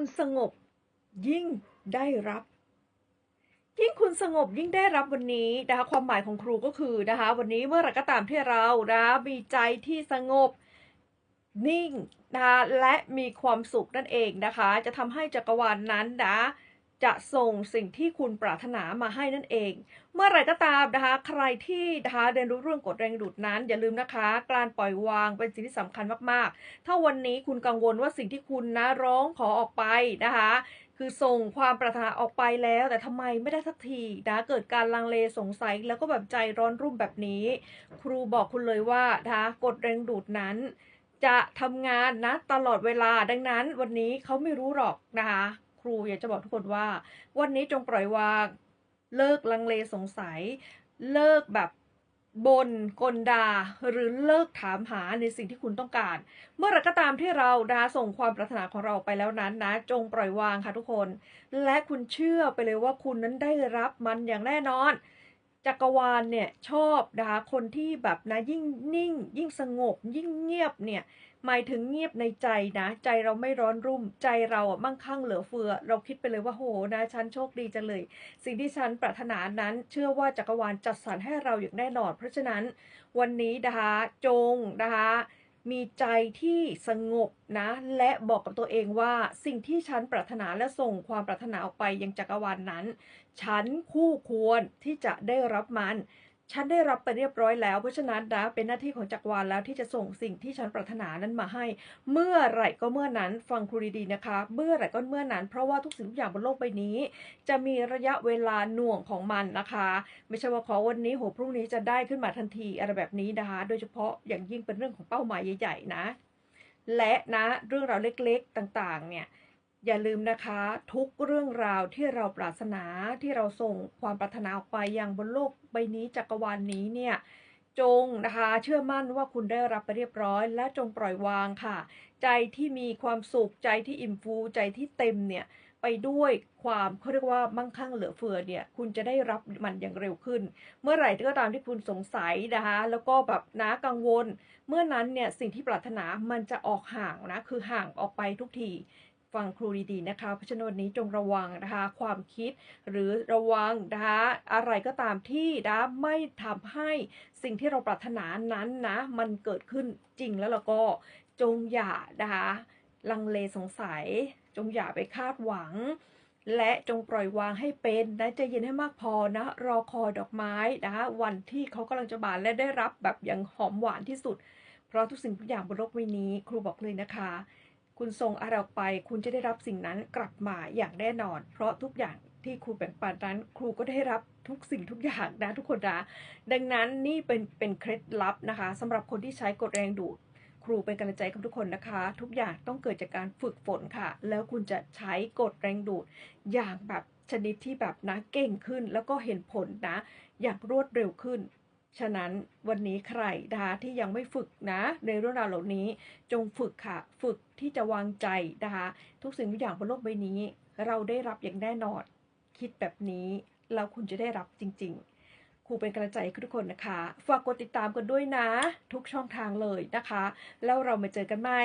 คุณสงบยิ่งได้รับ ยิ่งคุณสงบยิ่งได้รับวันนี้นะคะความหมายของครูก็คือนะคะวันนี้เมื่อไรก็ตามที่เรานะมีใจที่สงบนิ่งนะคะและมีความสุขนั่นเองนะคะ จะทำให้จักรวาลนนั้นนะ จะส่งสิ่งที่คุณปรารถนามาให้นั่นเอง เมื่อไรก็ตามนะคะ ใครที่นะคะเรียนรู้เรื่องกฎแรงดูดนั้น อย่าลืมนะคะ การปล่อยวางเป็นสิ่งที่สำคัญมากๆ ถ้าวันนี้คุณกังวลว่าสิ่งที่คุณนะร้องขอออกไปนะคะคือส่งความปรารถนาออกไปแล้ว แต่ทำไมไม่ได้สักทีนะเกิดการลังเลสงสัยแล้วก็แบบใจร้อนรุ่มแบบนี้ ครูบอกคุณเลยว่านะคะกฎแรงดูดนั้น จะทำงานนะตลอดเวลาดังนั้นวันนี้เขาไม่รู้หรอกนะคะ รูอยากจะบอกทุกคนว่า วันนี้จงปล่อยวาง เลิกลังเลสงสัย เลิกแบบบนกลดาหรือเลิกถามหาในสิ่งที่คุณต้องการ เมื่อไรก็ตามที่เราดาส่งความปรารถนาของเราไปแล้วนั้นนะ จงปล่อยวางค่ะทุกคน และคุณเชื่อไปเลยว่าคุณนั้นได้รับมันอย่างแน่นอน จักรวาลเนี่ยชอบนะคะคนที่แบบนะยิ่งนิ่ง ยิ่งสงบ ยิ่งเงียบเนี่ยหมายถึงเงียบในใจนะ ใจเราไม่ร้อนรุ่ม ใจเราอะมั่งคั่งเหลือเฟือ เราคิดไปเลยว่าโหนะฉันโชคดีจังเลย สิ่งที่ฉันปรารถนานั้น เชื่อว่าจักรวาลจัดสรรให้เราอย่างแน่นอน เพราะฉะนั้นวันนี้นะคะจงนะคะ มีใจที่สงบนะ และบอกกับตัวเองว่าสิ่งที่ฉันปรารถนาและส่งความปรารถนาออกไปยังจักรวาลนนั้น ฉันคู่ควรที่จะได้รับมัน ฉันได้รับไปเรียบร้อยแล้ว เพราะฉะนั้นนะเป็นหน้าที่ของจักรวาลแล้วที่จะส่งสิ่งที่ฉันปรารถนานั้นมาให้ เมื่อไหร่ก็เมื่อนั้นฟังครูดีๆนะคะ เมื่อไหร่ก็เมื่อนั้น เพราะว่าทุกสิ่งทุกอย่างบนโลกใบนี้ จะมีระยะเวลาหน่วงของมันนะคะ ไม่ใช่ว่าขอวันนี้โหพรุ่งนี้จะได้ขึ้นมาทันทีอะไรแบบนี้นะคะ โดยเฉพาะอย่างยิ่งเป็นเรื่องของเป้าหมายใหญ่ๆนะ และนะเรื่องราวเล็กๆต่างๆ เนี่ย อย่าลืมนะคะ ทุกเรื่องราวที่เราปรารถนาที่เราส่งความปรารถนาออกไปยังบนโลกใบนี้จักรวาลนนี้เนี่ยจงนะคะเชื่อมั่นว่าคุณได้รับไปเรียบร้อย และจงปล่อยวางค่ะ ใจที่มีความสุขใจที่อิ่มฟูใจที่เต็มเนี่ยไปด้วยความเขาเรียกว่ามั่งคั่งเหลือเฟือเนี่ยคุณจะได้รับมันอย่างเร็วขึ้น เมื่อไหร่ก็ตามที่คุณสงสัยนะคะแล้วก็แบบนะกังวล เมื่อนั้นเนี่ยสิ่งที่ปรารถนามันจะออกห่างนะคือห่างออกไปทุกที ฟังครูดีๆนะคะเพราะฉะนั้นวันนี้จงระวังนะคะความคิดหรือระวังนะคะอะไรก็ตามที่นะไม่ทำให้สิ่งที่เราปรารถนานั้นนะมันเกิดขึ้นจริงแล้วเราก็จงอย่านะคะลังเลสงสัย จงอย่าไปคาดหวัง และจงปล่อยวางให้เป็นนะใจเย็นให้มากพอนะรอคอยดอกไม้นะคะวันที่เขากำลังจะบานและได้รับแบบอย่างหอมหวานที่สุด เพราะทุกสิ่งทุกอย่างบนโลกใบนี้ ครูบอกเลยนะคะ คุณส่งอะไรออกไป คุณจะได้รับสิ่งนั้นกลับมาอย่างแน่นอน เพราะทุกอย่างที่ครูแบ่งปันนั้น ครูก็ได้รับทุกสิ่งทุกอย่างนะทุกคนนะดังนั้นนี่เป็นเป็นเคล็ดลับนะคะสำหรับคนที่ใช้กดแรงดูดครูเป็นกำลังใจกับทุกคนนะคะ ทุกอย่างต้องเกิดจากการฝึกฝนค่ะ แล้วคุณจะใช้กดแรงดูดอย่างแบบชนิดที่แบบนะเก่งขึ้น แล้วก็เห็นผลนะ อย่างรวดเร็วขึ้น ฉะนั้นวันนี้ใครนะคะที่ยังไม่ฝึกนะ ในเรื่องราวเหล่านี้จงฝึกค่ะ ฝึกที่จะวางใจนะคะทุกสิ่งทุกอย่างบนโลกใบนี้ เราได้รับอย่างแน่นอน คิดแบบนี้แล้วคุณจะได้รับจริง ๆครูเป็นกำลังใจให้ทุกคนนะคะ ฝากกดติดตามกันด้วยนะ ทุกช่องทางเลยนะคะ แล้วเรามาเจอกันใหม่